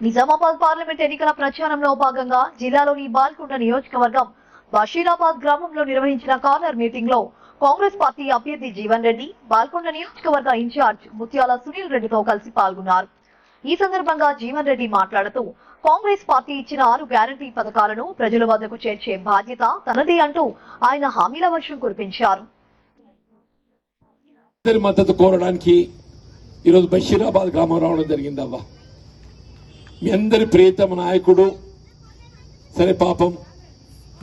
Nizamabad parliament ఎన్నికల ప్రచారంలో భాగంగా జిల్లాలోని బాల్కొండ నియోజకవర్గం బషీరాబాద్ గ్రామంలో నిర్వహించిన కార్నర్ మీటింగ్లో కాంగ్రెస్ పార్టీ అభ్యర్థి జీవన్ రెడ్డి బాల్కొండ నియోజకవర్గ ఇన్ఛార్జ్ ముత్యాల సునీల్ రెడ్డితో కలిసి పాల్గొన్నారు. ఈ సందర్భంగా జీవన్ రెడ్డి మాట్లాడుతూ కాంగ్రెస్ పార్టీ ఇచ్చిన ఆరు గ్యారంటీ పథకాలను ప్రజల వద్దకు చేర్చే బాధ్యత తనది అంటూ ఆయన హామీల వర్షం కురిపించారు. మద్దతు కోరడానికి ఈరోజు బషీరాబాద్ గ్రామం రావడం జరిగిందవ్వా. మీ అందరి ప్రియతమ నాయకుడు. సరే పాపం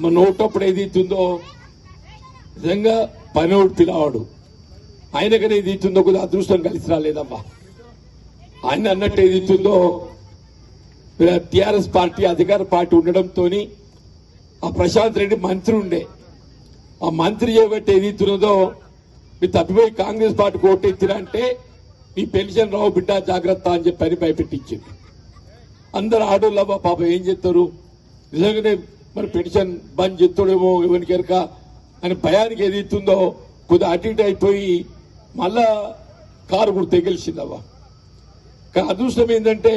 మా నోటప్పుడు ఇస్తుందో నిజంగా పనోడు పిలవాడు. ఆయనకనే ఇస్తుందో కొద్దిగా అదృష్టం కలిసి రాలేదమ్మా. ఆయన అన్నట్టు ఏదైతుందో టిఆర్ఎస్ పార్టీ అధికార పార్టీ ఉండడంతో ఆ ప్రశాంత్ రెడ్డి మంత్రి ఉండే. ఆ మంత్రి చేయబట్టి ఏదైతున్నదో మీరు తప్పిపోయి కాంగ్రెస్ పార్టీకి ఓటెత్తిరా అంటే మీ పెన్షన్ రావు బిడ్డ జాగ్రత్త అని చెప్పి అని భయపెట్టించింది. అందరు ఆడోళ్ళవ్వ పాప ఏం చెప్తారు నిజంగానే మరి పెన్షన్ బంద్ చెప్తాడేమో ఎవరికెరక అని భయానికి ఏది ఇస్తుందో కొద్దిగా అటు ఇటు అయిపోయి మళ్ళా కారు కూడా తెగిలిసిందవ్వ. కానీ అదృష్టం ఏంటంటే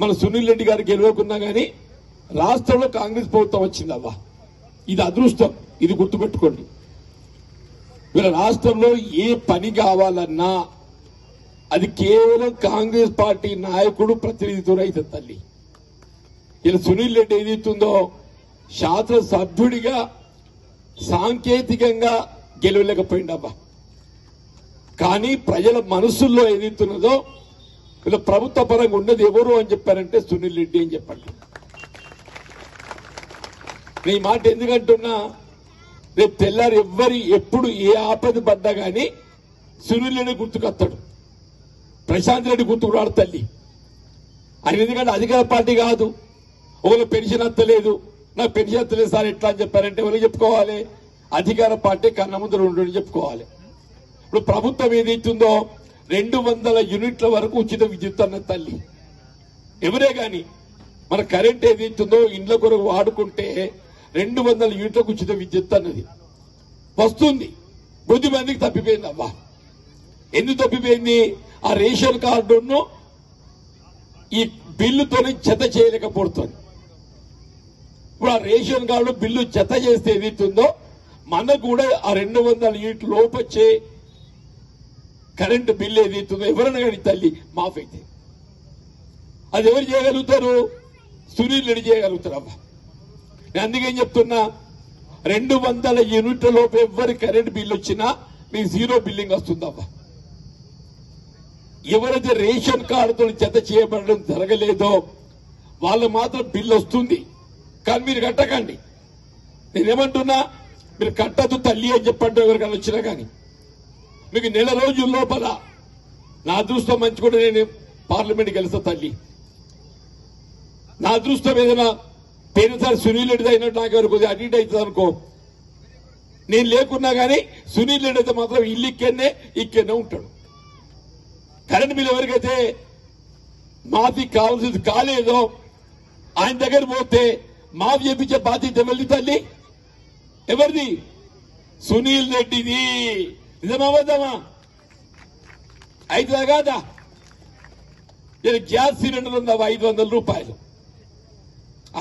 మన సునీల్ రెడ్డి గారు గెలవకున్నా కానీ రాష్ట్రంలో కాంగ్రెస్ ప్రభుత్వం వచ్చిందవ్వ. ఇది అదృష్టం. ఇది గుర్తుపెట్టుకోండి. వీళ్ళ రాష్ట్రంలో ఏ పని కావాలన్నా అది కేవలం కాంగ్రెస్ పార్టీ నాయకుడు ప్రతినిధితో అయితే తల్లి. ఇలా సునీల్ రెడ్డి ఏదైతుందో శాస్త్ర సభ్యుడిగా సాంకేతికంగా గెలవలేకపోయిండబ్బా. కానీ ప్రజల మనసుల్లో ఏదైతున్నదో ఇలా ప్రభుత్వ పరంగా ఉన్నది ఎవరు అని చెప్పారంటే సునీల్ రెడ్డి అని చెప్పండి. నీ మాట ఎందుకంటున్నా? రేపు తెల్లారు ఎవ్వరి ఎప్పుడు ఏ ఆపద పడ్డా కానీ సునీల్ రెడ్డి గుర్తుకొస్తాడు ప్రశాంత్ రెడ్డి గుర్తుకున్నాడు తల్లి. ఆయన ఎందుకంటే అధికార పార్టీ కాదు. ఒకళ్ళు పెన్షన్ అత్తలేదు. నాకు పెన్షన్ అత్తలేదు సార్ ఎట్లా అని చెప్పారంటే ఎవరికి చెప్పుకోవాలి. అధికార పార్టీ కన్న ముందు రెండు చెప్పుకోవాలి. ఇప్పుడు ప్రభుత్వం ఏదైతుందో రెండు వందల యూనిట్ల వరకు ఉచిత విద్యుత్ అన్న తల్లి. ఎవరే కానీ మన కరెంట్ ఏదైతుందో ఇండ్ల కొరకు వాడుకుంటే రెండు వందల యూనిట్లకు ఉచిత విద్యుత్ అన్నది. వస్తుంది. కొద్ది మందికి తప్పిపోయింది అవ్వా. ఎందుకు తప్పిపోయింది? ఆ రేషన్ కార్డును ఈ బిల్లుతోనే జత చేయలేకపోతుంది. ఇప్పుడు ఆ రేషన్ కార్డు బిల్లు జత చేస్తే ఏదైతుందో మనకు కూడా ఆ రెండు వందల యూనిట్ లోపొచ్చే కరెంటు బిల్లు ఏదైతుందో ఎవరైనా కానీ తల్లి మాఫ్ అయితే అది ఎవరు చేయగలుగుతారు? సునీల్ రెడ్డి చేయగలుగుతారు అబ్బా. నేను అందుకేం చెప్తున్నా రెండు వందల యూనిట్ల లోపు ఎవరి కరెంట్ బిల్లు వచ్చినా మీకు జీరో బిల్లింగ్ వస్తుందమ్మా ఎవరైతే రేషన్ కార్డుతో జత చేయబడడం జరగలేదో వాళ్ళు మాత్రం బిల్లు వస్తుంది. కానీ మీరు కట్టకండి. నేనేమంటున్నా మీరు కట్టదు తల్లి అని చెప్పండి ఎవరికైనా వచ్చినా కానీ. మీకు నెల రోజుల లోపల నా అదృష్టం మంచి కూడా నేను పార్లమెంట్ గెలుస్తా తల్లి. నా అదృష్టం ఏదైనా పేరుసారి సునీల్ రెడ్డి అయినట్టు నాకు ఎవరు కొద్దిగా అవుతుంది అనుకో. నేను లేకున్నా కానీ సునీల్ రెడ్డి అయితే మాత్రం ఇల్లు ఇక్కడనే ఇక్కడనే ఉంటాడు. కరెంట్ బిల్ ఎవరికైతే మాఫీ కావాల్సింది కాలేదో ఆయన దగ్గర పోతే మాఫీ చెప్పించే బాధ్యత ఎవరిది తల్లి? ఎవరిది? సునీల్ రెడ్డిది. నిజమవద్దమా అయితే కాదా? నేను గ్యాస్ సిలిండర్ ఉంది ఐదు వందల రూపాయలు.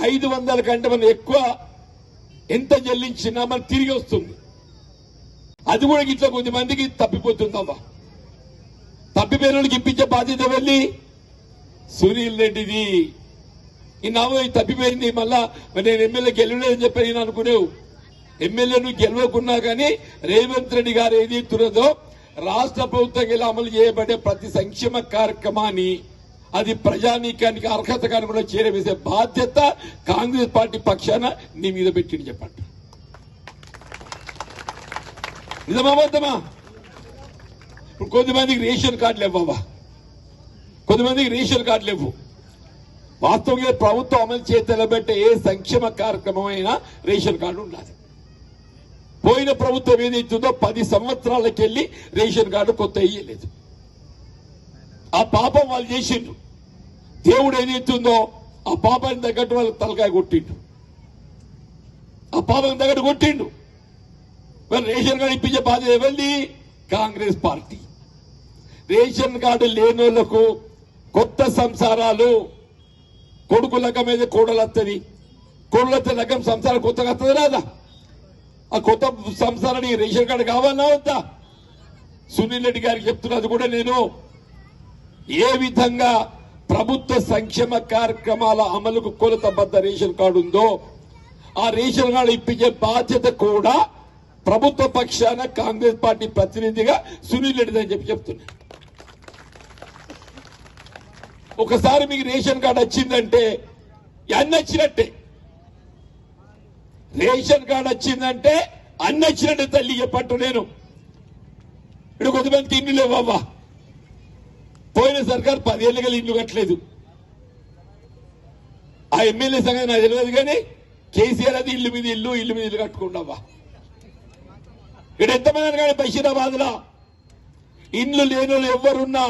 ఐదు వందల కంటే మనం ఎక్కువ ఎంత చెల్లించినా మనకు తిరిగి వస్తుంది. అది కూడా ఇట్లా కొంతమందికి తప్పిపోతుందమ్మా. తప్పిపోయిన ఇప్పించే బాధ్యత వెళ్ళి సునీల్ రెడ్డిది. ఈ నవ్వు తప్పిపోయింది మళ్ళా నేను ఎమ్మెల్యే గెలవలేదని చెప్పి నేను అనుకునేవు. ఎమ్మెల్యేను గెలవకున్నా కానీ రేవంత్ రెడ్డి గారు ఏది తురదో రాష్ట్ర ప్రభుత్వం అమలు చేయబడే ప్రతి సంక్షేమ కార్యక్రమాన్ని అది ప్రజానీకానికి అర్హత కూడా చేరవేసే బాధ్యత కాంగ్రెస్ పార్టీ పక్షాన నీ మీద పెట్టింది చెప్పండి. నిజమా ఇప్పుడు కొంతమందికి రేషన్ కార్డులు ఇవ్వవా కొంతమందికి రేషన్ కార్డులు ఇవ్వు వాస్తవంగా ప్రభుత్వం అమలు చేతలబెట్టే ఏ సంక్షేమ కార్యక్రమం అయినా రేషన్ కార్డు ఉండాలి. పోయిన ప్రభుత్వం ఏదైతుందో పది సంవత్సరాలకెళ్ళి రేషన్ కార్డు కొత్త ఇయ్యలేదు. ఆ పాపం వాళ్ళు చేసిండ్రు. దేవుడు ఏదైతుందో ఆ పాపానికి తగ్గట్టు వాళ్ళకి తలకాయ కొట్టిండు ఆ పాపం తగ్గట్టు కొట్టిండు మరి రేషన్ కార్డు ఇప్పించే బాధ్యత ఎవరిది? కాంగ్రెస్ పార్టీ. రేషన్ కార్డు లేని వాళ్ళకు కొత్త సంసారాలు కొడుకు లగ్గం మీద కోడలు వస్తుంది కోడలు వస్తే లగ్గం సంసారం కొత్తగా వస్తుంది రాదా? ఆ కొత్త సంసారానికి రేషన్ కార్డు కావాలన్నా వద్దా? సునీల్ రెడ్డి గారికి చెప్తున్నది కూడా నేను. ఏ విధంగా ప్రభుత్వ సంక్షేమ కార్యక్రమాల అమలుకు కొలతబద్ద రేషన్ కార్డు ఉందో ఆ రేషన్ కార్డు ఇప్పించే బాధ్యత కూడా ప్రభుత్వ పక్షాన కాంగ్రెస్ పార్టీ ప్రతినిధిగా సునీల్ రెడ్డిదని చెప్పి చెప్తున్నా ఒకసారి మీకు రేషన్ కార్డు వచ్చిందంటే అన్నచ్చినట్టే రేషన్ కార్డు వచ్చిందంటే అన్ని వచ్చినట్టే తల్లి చెప్పట్టు నేను. ఇప్పుడు కొంతమందికి ఇల్లు లేవవ్వా? పోయిన సర్కార్ పదేళ్ళుగా ఇల్లు కట్టలేదు. ఆ ఎమ్మెల్యే సంగతి నాకు తెలియదు కానీ కేసీఆర్ అది ఇల్లు మీద ఇల్లు ఇల్లు మీద ఇల్లు కట్టుకుంటావా ఇక్కడ ఎంతమంది కానీ బషీరాబాద్ లా ఇండ్లు లేని వాళ్ళు ఎవరున్నా?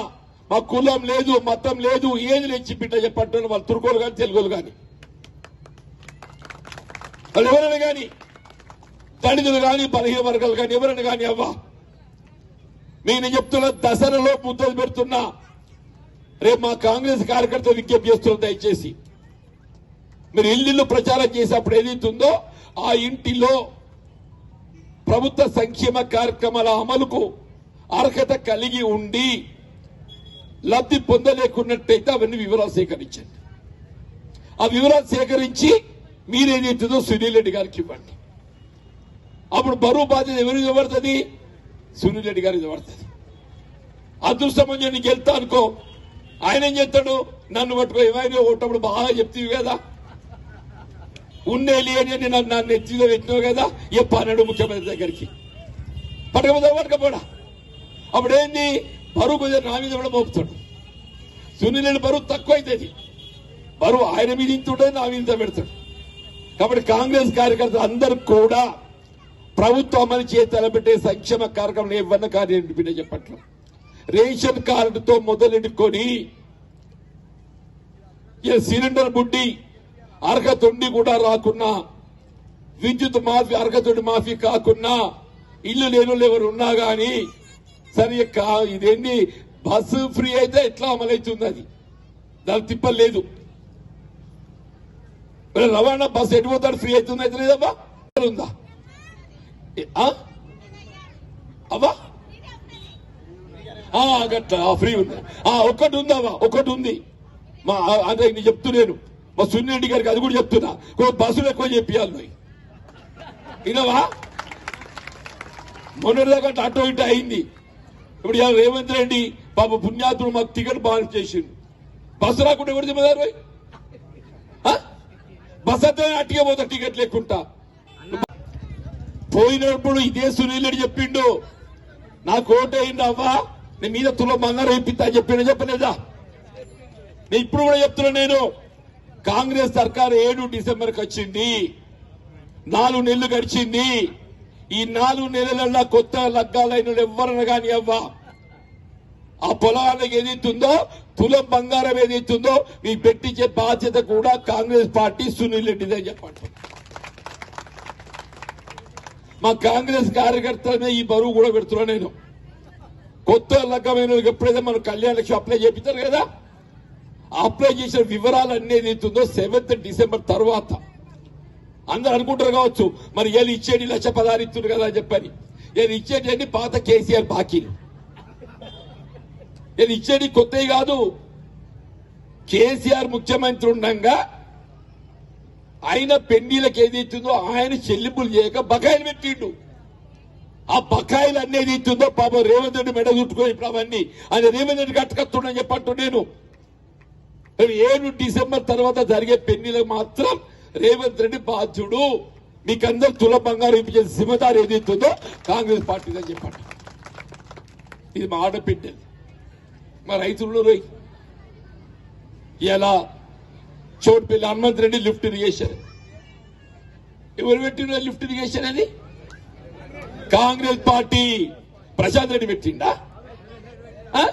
మా కులం లేదు మతం లేదు ఏది లేచి బిడ్డ చెప్పట్టు వాళ్ళు తురుకోలు కానీ తెలుగులు కానీ వాళ్ళు ఎవరైనా కానీ దళితులు కానీ బలహీన వర్గాలు కానీ ఎవరైనా కానీ అవ్వా? నేను చెప్తున్నా దసరాలో ముద్దలు పెడుతున్నా. రేపు మా కాంగ్రెస్ కార్యకర్త విజ్ఞప్తి చేస్తున్నా దయచేసి. మీరు ఇల్లు ప్రచారం చేసేప్పుడు ఏదైతుందో ఆ ఇంటిలో ప్రభుత్వ సంక్షేమ కార్యక్రమాల అమలుకు అర్హత కలిగి ఉండి లబ్ధి పొందలేకున్నట్టయితే అవన్నీ వివరాలు సేకరించండి. ఆ వివరాలు సేకరించి మీరేదైతుందో సునీల్ రెడ్డి గారికి ఇవ్వండి. అప్పుడు బరువు బాధ్యత ఎవరికి ఇవ్వబడుతుంది సునీల్ రెడ్డి గారికి ఇవ్వబడుతుంది అదృష్టం నీకు వెళ్తా అనుకో ఆయన ఏం చేస్తాడు? నన్ను పట్టుకో ఏమైనా ఒకటప్పుడు బాగా చెప్తీవి కదా. ఉండే లేని నన్ను నన్ను ఎత్తిదో పెట్టినావు కదా ఏ పన్నెండు ముఖ్యమంత్రి దగ్గరికి. పట్టకపోతే పట్టకపోడా? అప్పుడేంది? బరువు నా మీద కూడా మోపుతాడు. సునీలని బరువు తక్కువ అవుతుంది బరువు ఆయన మీద ఇంత ఉంటుంది నా మీద పెడతాడు. కాబట్టి కాంగ్రెస్ కార్యకర్తలు అందరు కూడా ప్రభుత్వం అమలు చేసి తలపెట్టే సంక్షేమ కార్యక్రమం ఏమన్నా కార్యం బిడ్డ చెప్పట్లు. రేషన్ కార్డుతో మొదలెట్టుకొని సిలిండర్ బుడ్డి అర్హత ఉండి కూడా రాకున్నా విద్యుత్ మాఫీ అర్హత మాఫీ కాకున్నా ఇల్లు లేని ఎవరు ఉన్నా గాని సరే ఇదేంటి బస్సు ఫ్రీ అయితే ఎట్లా అమలవుతుంది అది? దానికి తిప్పలేదు మరి రవాణా బస్సు ఎటు పోతాడు? ఫ్రీ అవుతుంది అయితే లేదమ్మా? ఉందా? ఆ? అవ్వా? ఆ, ఫ్రీ ఉంది. ఆ ఒక్కటి ఉందావా ఒకటి ఉంది. మా అంటే నేను చెప్తున్నాను మా సున్నిరెడ్డి గారికి అది కూడా చెప్తున్నా. బస్సులు ఎక్కువ చెప్పియాలి నువ్వు. వినవా? మొన్నటిదాకా ఆటో ఇటు అయింది. ఇప్పుడు రేవంత్ రెడ్డి పాప పుణ్యాతుడు మాకు టికెట్ బాగా చేసిండు. బస్సు రాకుండా ఎవరు దిమ్మదారు బస్ అయితే అట్టిగా పోతా టికెట్ లేకుండా. పోయినప్పుడు ఇదే సునీల్ రెడ్డి చెప్పిండు నాకు ఓటు అయింది అవ్వా? నేను మీద తుల బంగారం ఇప్పిస్తా చెప్పిన చెప్పలేదా? నేను ఇప్పుడు కూడా చెప్తున్నా నేను కాంగ్రెస్ సర్కార్ ఏడు డిసెంబర్కి వచ్చింది నాలుగు నెలలు గడిచింది ఈ నాలుగు నెలలలో కొత్త లగ్గాలైన ఎవరిని కాని అవ్వా? ఆ పొలాలకు ఏదైతుందో తులం బంగారం ఏదైతుందో మీ పెట్టించే బాధ్యత కూడా కాంగ్రెస్ పార్టీ సునీల్ రెడ్డిదే చెప్పండి. మా కాంగ్రెస్ కార్యకర్తలనే ఈ బరువు కూడా పెడుతున్నా నేను. కొత్త లగ్గమైన ఎప్పుడైతే మనం కళ్యాణ లక్ష్మి అప్లై చేపిస్తారు కదా అప్లై చేసిన వివరాలు అనేది సెవెంత్ డిసెంబర్ తర్వాత. అందరు అనుకుంటారు కావచ్చు మరి ఏది ఇచ్చేది లక్ష పదహారు కదా అని చెప్పని. ఏది ఇచ్చేటి పాత కేసీఆర్ బాకీలు. ఏది ఇచ్చేది కొత్తవి కాదు. కేసీఆర్ ముఖ్యమంత్రి ఉండగా ఆయన పెండీలకు ఇచ్చిందో ఆయన చెల్లింపులు చేయక బకాయిలు పెట్టిండు. ఆ బకాయిలు అనేది ఇచ్చిందో పాపం రేవంత్ రెడ్డి మెడ చుట్టుకొని ఇప్పుడు అవన్నీ. ఆయన రేవంత్ రెడ్డి కట్టుకొస్తుండని చెప్పట్టు నేను ఏడు డిసెంబర్ తర్వాత జరిగే పెళ్ళిలకు మాత్రం రేవంత్ రెడ్డి బాధ్యుడు. మీకందరూ తుల బంగారు ఇప్పించే ఏదైతుందో కాంగ్రెస్ పార్టీ అని చెప్పండి. ఇది మా ఆడపిడ్డలు మా రైతులు రోయ్. ఇలా చోటుపల్లి హనుమంత్ రెడ్డి లిఫ్ట్ ఇరిగేషన్. ఎవరు పెట్టిన లిఫ్ట్ ఇరిగేషన్ అది కాంగ్రెస్ పార్టీ. ప్రశాంత్ రెడ్డి పెట్టిండా? ఆ?